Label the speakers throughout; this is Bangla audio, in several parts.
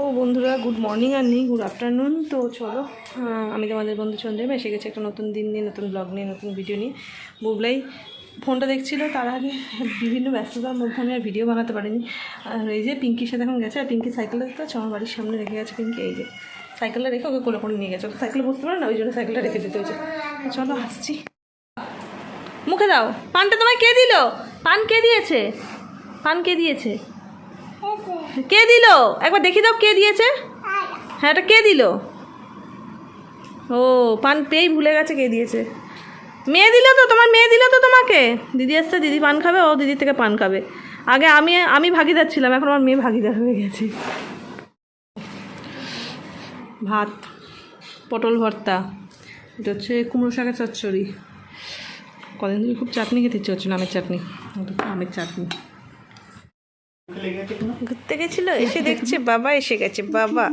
Speaker 1: ও বন্ধুরা গুড মর্নিং আর নেই গুড আফটারনুন তো চলো আমি তোমাদের বন্ধু চন্দ্রিমা এসে গেছি একটা নতুন দিন নিয়ে, নতুন ব্লগ নিয়ে, নতুন ভিডিও নিয়ে। বুবলাই ফোনটা দেখছিল, তার আগে বিভিন্ন ব্যস্ততার মধ্যে আমি আর ভিডিও বানাতে পারিনি। আর এই যে পিঙ্কির সাথে এখন গেছে, আর পিঙ্কি সাইকেলটা তো আমার বাড়ির সামনে রেখে গেছে পিঙ্কি, এই যে সাইকেলটা রেখে ওকে কোলে করে নিয়ে গেছে। ওকে সাইকেলে বসতে পারে না, ওই জন্য সাইকেলটা রেখে যেতে হয়েছে। তো চলো, আসছি। মুখে দাও, পানটা তোমায় কে দিল? পান কে দিয়েছে? পান কে দিয়েছে? কে দিল? একবার দেখি দাও কে দিয়েছে। হ্যাঁ এটা কে দিল? ও, পান পেয়েই ভুলে গেছে কে দিয়েছে। মেয়ে দিল তো, তোমার মেয়ে দিল তো তোমাকে। দিদি আসছে দিদি পান খাবে, ও দিদির থেকে পান খাবে। আগে আমি আমি ভাগিদার ছিলাম, এখন আমার মেয়ে ভাগিদার হয়ে গেছে। ভাত, পটল ভর্তা, এটা হচ্ছে কুমড়ো শাকের চচ্চড়ি। কদিন ধরে খুব চাটনি খেতে ইচ্ছে হচ্ছিল আমের চাটনি। আমের চাটনি। ঘুরতে গেছিল? এসে দেখছে বাবা এসে গেছে বাবা।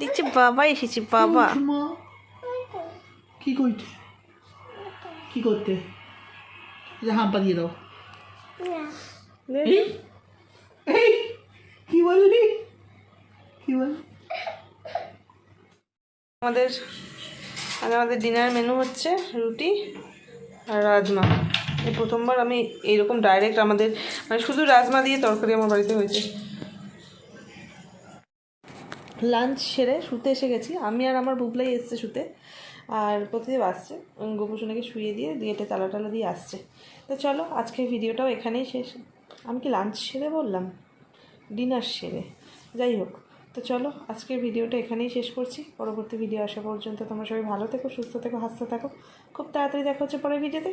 Speaker 1: দেখছে বাবা এসেছে বাবা।
Speaker 2: কি করতে কি করতে? হাম্পা দিয়ে দাও। কি বললি? কি বল?
Speaker 1: আমাদের আমাদের ডিনার মেনু হচ্ছে রুটি আর রাজমা। প্রথমবার, আমি এইরকম ডাইরেক্ট আমাদের মানে শুধু রাজমা দিয়ে তরকারি আমার বাড়িতে হয়েছে। লাঞ্চ সেরে শুতে এসে গেছি। আমি আর আমার বুবলাই এসছে শুতে। আর প্রতিদেব আসছে। গোপসোনাকে শুয়ে দিয়ে দিয়েটে তালা টালা দিয়ে আসছে। তো চলো, আজকের ভিডিওটাও এখানেই শেষ। আমি কি লাঞ্চ সেরে বললাম? ডিনার সেরে। যাই হোক, তো চলো, আজকের ভিডিওটা এখানেই শেষ করছি। পরবর্তী ভিডিও আসা পর্যন্ত তোমরা সবাই ভালো থেকো, সুস্থ থেকো, হাসতে থাকো। খুব তাড়াতাড়ি দেখা হচ্ছে পরের ভিডিওতে।